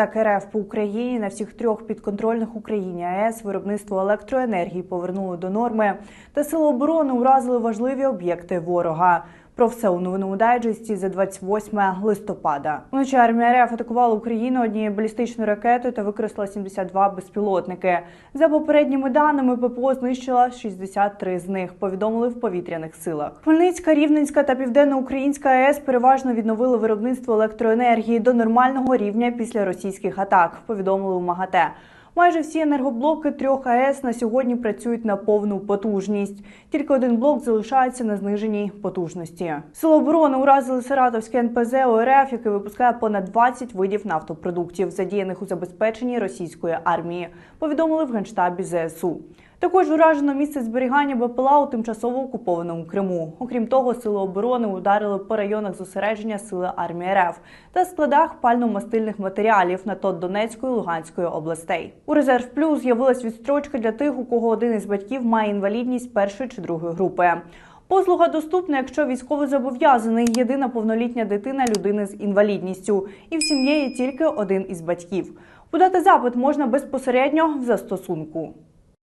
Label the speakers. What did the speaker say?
Speaker 1: Так, РФ по Україні на всіх трьох підконтрольних Україні АЕС виробництво електроенергії повернули до норми, та сили оборони уразили важливі об'єкти ворога. Про все у новинному дайджесті за 28 листопада. Вночі армія РФ атакувала Україну однією балістичною ракетою та використала 72 безпілотники. За попередніми даними, ППО знищила 63 з них. Повідомили в повітряних силах. Хмельницька, Рівненська та Південноукраїнська АЕС переважно відновили виробництво електроенергії до нормального рівня після російських атак. Повідомили у МАГАТЕ. Майже всі енергоблоки трьох АЕС на сьогодні працюють на повну потужність. Тільки один блок залишається на зниженій потужності. Сило оборони уразили Саратовське НПЗ ОРФ, яке випускає понад 20 видів нафтопродуктів, задіяних у забезпеченні російської армії. Повідомили в генштабі ЗСУ. Також уражено місце зберігання БПЛА у тимчасово окупованому Криму. Окрім того, сили оборони ударили по районах зосередження сили армії РФ та складах пально-мастильних матеріалів на ТОТ Донецької і Луганської областей. У резерв плюс з'явилась відстрочка для тих, у кого один із батьків має інвалідність першої чи другої групи. Послуга доступна, якщо військовий зобов'язаний, єдина повнолітня дитина людини з інвалідністю, і в сім'ї є тільки один із батьків. Подати запит можна безпосередньо в застосунку.